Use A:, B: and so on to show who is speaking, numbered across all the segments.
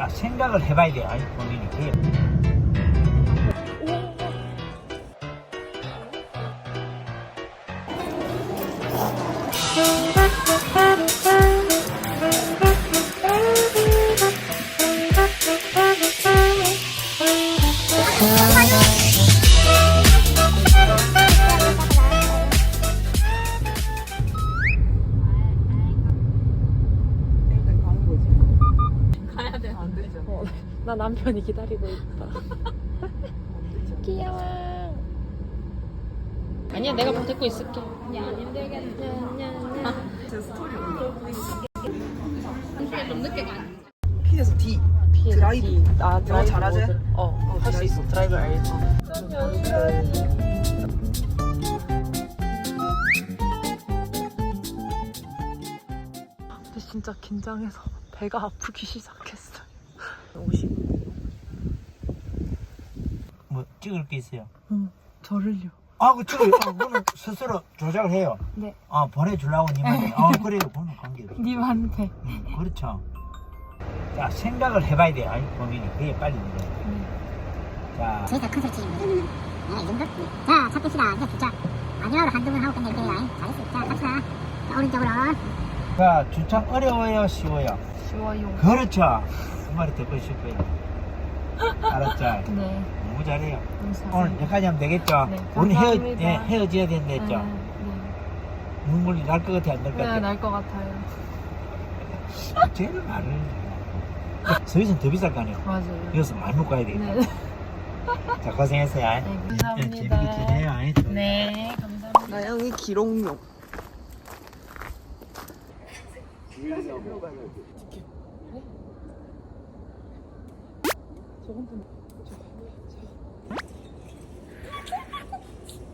A: 자, 생각을 해봐야 돼요. 아니, 본인이.
B: 나 남편이 기다리고 있다. 귀여워. 아니야, 내가 뭐 데리고 있을게.
C: P에서 D.
B: 피해
C: 드라이브.
B: 아, 드라이브
C: 잘하지?
B: 모드. 어, 할 수. 있어. 드라이브 알지. 근데 진짜 긴장해서 배가 아프기 시작했어요. 50.
A: 뭐 찍을 게 있어요.
B: 응, 저를요.
A: 아, 그 찍어요. 아, 그거는 스스로 조작을 해요.
B: 네.
A: 아, 보내주려고 님한테. 아, 그래요. 그거는 관계없어요.
B: 님한테.
A: 음, 그렇죠. 자, 생각을 해봐야 돼요. 아니, 본인이. 그게 빨리 문제. 자,
D: 제일 다큰 설치입니다. 아, 이 정도? 자, 차 뺍시다. 이제 주차. 마지막으로 한두 번 하고 끝낼게요. 아이, 잘했어. 자, 갑시다. 자, 오른쪽으로.
A: 자, 주창 어려워요? 쉬워요?
B: 쉬워요.
A: 그렇죠. 그 말이 듣고 싶어요. 알았죠?
B: 네.
A: 너무 잘해요.
B: 감사합니다.
A: 오늘 여기까지 하면 되겠죠?
B: 네,
A: 우리 헤어,
B: 감사합니다.
A: 예, 헤어져야 된다
B: 네,
A: 했죠?
B: 네.
A: 눈물이 날 것 같아, 안 날것
B: 네,
A: 같아?
B: 날것 같아요.
A: 제일 말을. 서비스는 더 비쌀 거 아니에요?
B: 맞아요.
A: 이어서 많이 먹고 가야 되겠다.
B: 네.
A: 자, 고생했어요.
B: 네,
A: 예,
B: 감사합니다.
A: 재밌게 지내요. 아이, 또.
B: 네, 감사합니다.
C: 나영이 기록용.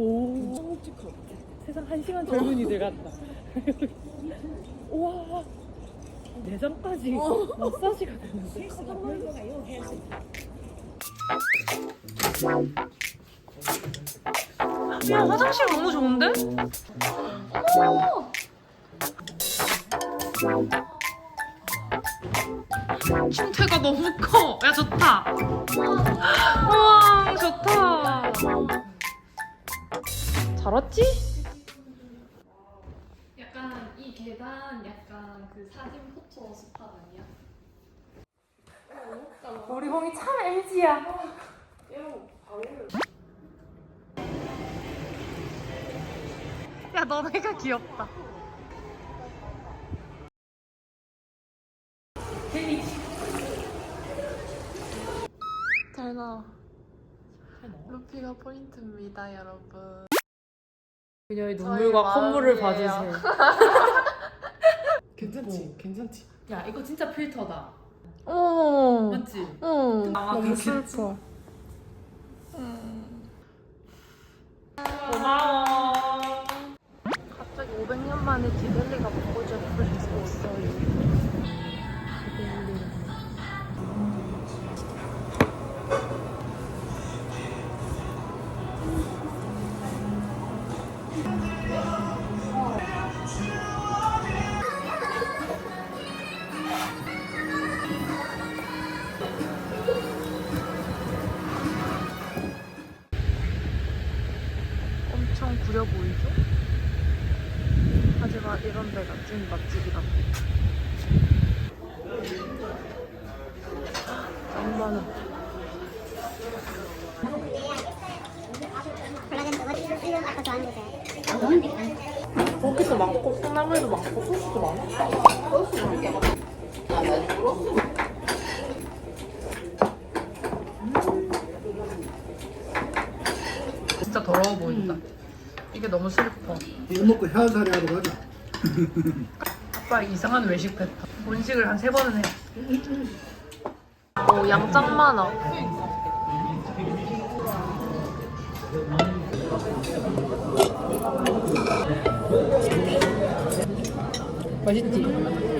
B: 오. 세상 한 시간 젊은이들 같다. 우와. 내장까지 마사지가 되는데. 야, 화장실 너무 좋은데? 침대가 너무 커. 야, 좋다. 와, 좋다. 잘 왔지?
E: 약간 이 계단 약간 그 사진 포토 스팟 아니야?
B: 우리 봉이 참 MG야. 야, 너네가 귀엽다. 잘 나와. 루피가 포인트입니다, 여러분. 그녀의 눈물과 콧물을 봐주세요.
C: 괜찮지? 괜찮지?
E: 야 이거 진짜 필터다
B: 어.
E: 맞지?
B: 어.
E: 아,
B: 너무
E: 그렇겠지.
B: 슬퍼. 고마워. 갑자기 500년 만에 디델리가 보고 싶을 수 있어요.
D: 거세요.
B: 고기도 많고 콩나물도 많고 소스도 많아. 진짜 더러워 보인다. 이게 너무 슬퍼.
F: 이거 먹고 혀살이 하러 가자.
B: 아빠 이상한 외식 패턴. 본식을 한 세 번은 해. 오, 양짱 많아. 맛있지?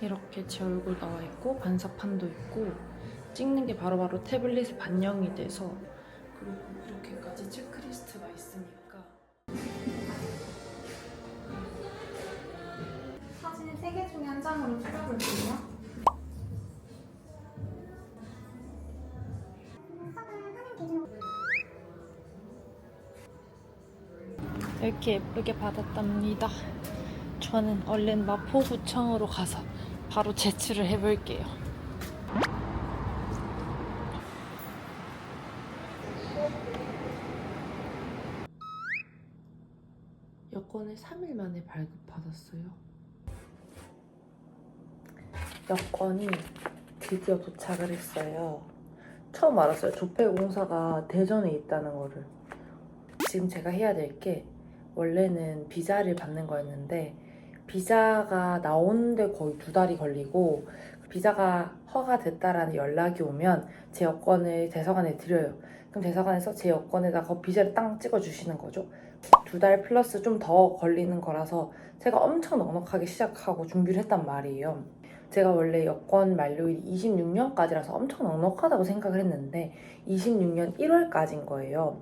B: 이렇게 제 얼굴 나와 있고 반사판도 있고 찍는 게 바로 바로 태블릿에 반영이 돼서 그리고 이렇게까지 체크리스트가 있으니까
E: 사진 3개 중에 한 장으로 찍어볼게요.
B: 이렇게 예쁘게 받았답니다. 저는 얼른 마포구청으로 가서 바로 제출을 해볼게요. 여권을 3일 만에 발급받았어요. 여권이 드디어 도착을 했어요. 처음 알았어요. 조폐공사가 대전에 있다는 거를. 지금 제가 해야 될 게 원래는 비자를 받는 거였는데 비자가 나오는데 거의 두 달이 걸리고 그 비자가 허가됐다라는 연락이 오면 제 여권을 대사관에 드려요. 그럼 대사관에서 제 여권에다가 비자를 땅 찍어주시는 거죠. 두 달 플러스 좀 더 걸리는 거라서 제가 엄청 넉넉하게 시작하고 준비를 했단 말이에요. 제가 원래 여권 만료일이 26년까지라서 엄청 넉넉하다고 생각을 했는데 26년 1월까지인 거예요.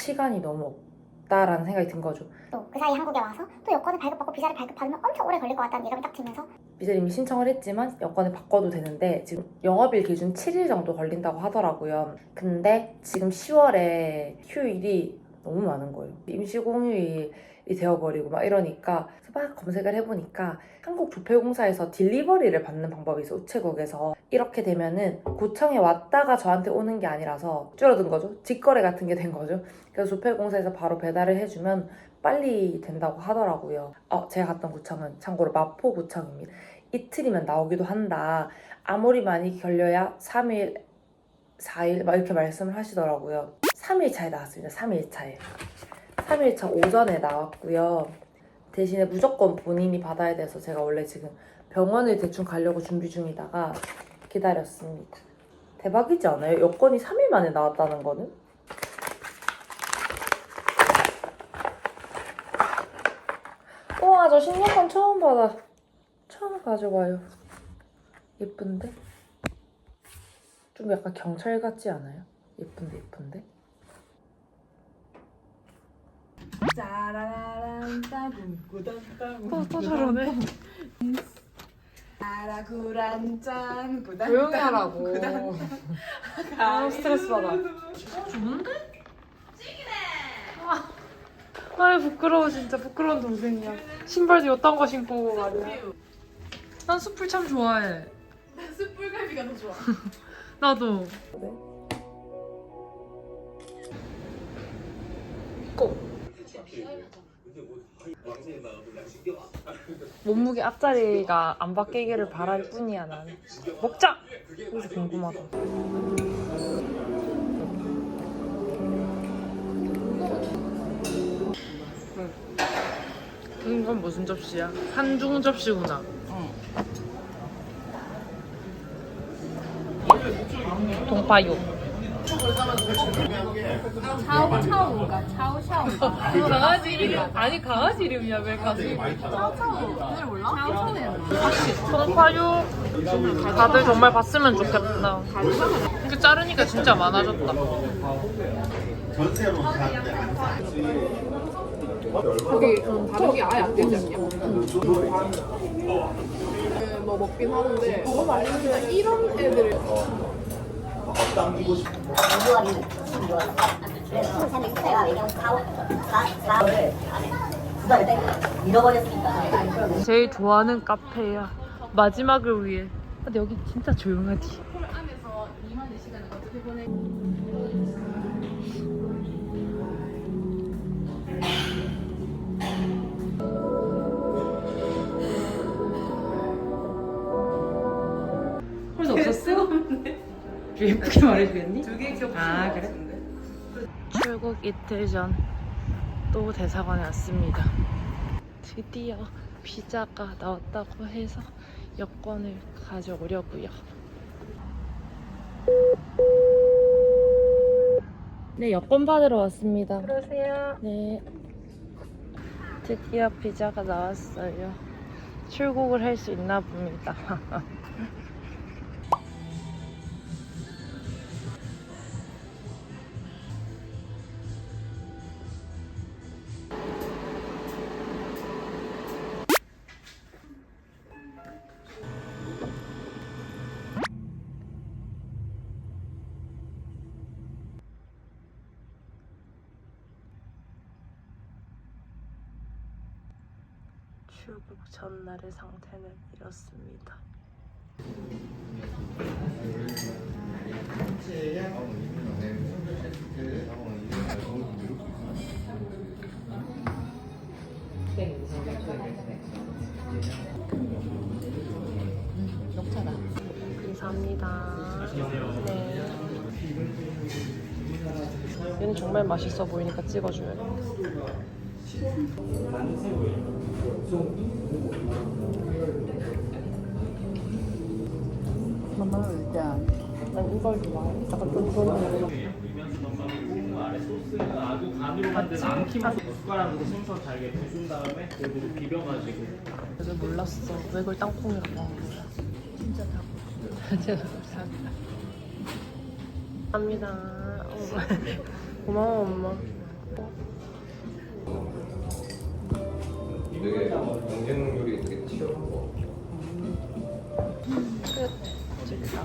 B: 시간이 너무 없 다라는 생각이 든 거죠.
D: 또 그 사이 한국에 와서 또 여권을 발급받고 비자를 발급받으면 엄청 오래 걸릴 것 같다는 예감이 딱 들면서
B: 비자를 이미 신청을 했지만 여권을 바꿔도 되는데 지금 영업일 기준 7일 정도 걸린다고 하더라고요. 근데 지금 10월에 휴일이 너무 많은 거예요. 임시 공휴일이 되어버리고 막 이러니까 막 검색을 해보니까 한국 조폐공사에서 딜리버리를 받는 방법이 있어 우체국에서 이렇게 되면은 고청에 왔다가 저한테 오는 게 아니라서 줄어든 거죠. 직거래 같은 게 된 거죠. 그래서 조폐공사에서 바로 배달을 해주면 빨리 된다고 하더라고요. 어, 제가 갔던 구청은 참고로 마포구청입니다. 이틀이면 나오기도 한다. 아무리 많이 걸려야 3일, 4일 막 이렇게 말씀을 하시더라고요. 3일 차에 나왔습니다. 3일 차에. 3일 차 오전에 나왔고요. 대신에 무조건 본인이 받아야 돼서 제가 원래 지금 병원을 대충 가려고 준비 중이다가 기다렸습니다. 대박이지 않아요? 여권이 3일 만에 나왔다는 거는? 우와 저 신용권 처음 받아 처음 가져와요 예쁜데? 좀 약간 경찰 같지 않아요? 예쁜데 예쁜데?
C: 짜라라란 따군
B: 또, 또 저러네.
C: 아라구란 짠 구단
B: 조용히 하라고. 아 스트레스 받아. 어 좋은데? 아, 아이 부끄러워 진짜. 부끄러운 동생이야. 신발도 이딴 거 신고 말이야 난 숯불 참 좋아해.
C: 숯불갈비가 더 좋아.
B: 나도. 꼭 몸무게 앞자리가 안 바뀌기를 바랄 뿐이야 나는 먹자! 그래서 궁금하다. 이건 무슨 접시야? 한중 접시구나. 동파육
E: 차오 차오인가? 차오샤오인가?
B: 강아지 이름 아니 강아지 이름이야 왜 강아지
E: 오늘 몰라? 차오 차오는
B: 동파육 다들 정말 봤으면 좋겠다. 이렇게 자르니까 진짜 많아졌다.
C: 거기 음, 다른 게 아예 안 되지 않냐? 그, 뭐 먹긴 하는데 이런 애들
D: 잃어버렸으니까
B: 제일 좋아하는 카페야 마지막을 위해. 근데 여기 진짜 조용하지.
C: 홀 안에서 2만의 시간을 어떻게 보내?
B: 예쁘게 말해주겠니? 두개 겹친 아, 그래? 출국 이틀 전 또 대사관에 왔습니다. 드디어 비자가 나왔다고 해서 여권을 가져오려고요. 네, 여권 받으러 왔습니다. 그러세요. 네. 드디어 비자가 나왔어요. 출국을 할 수 있나 봅니다. 출국 전날의 상태는 이렇습니다. 감사합니다. 네. 얘는 정말 맛있어 보이니까 찍어줘요. 난 이걸 좋아해. 약간 쫀쫀한
G: 아래 소스가 아주 간으로 만든 앙키만 숟가락으로 생선 잘게 부순 다음에 그리고 비벼가지고
B: 그래서 몰랐어. 왜 그걸 땅콩이라고 하는 거야. 진짜 다. 진짜 감사합니다. 감사합니다. 어, 고마워 엄마.
H: 되게 경쟁 요리 되게 치열하고
B: 끝. 찍다.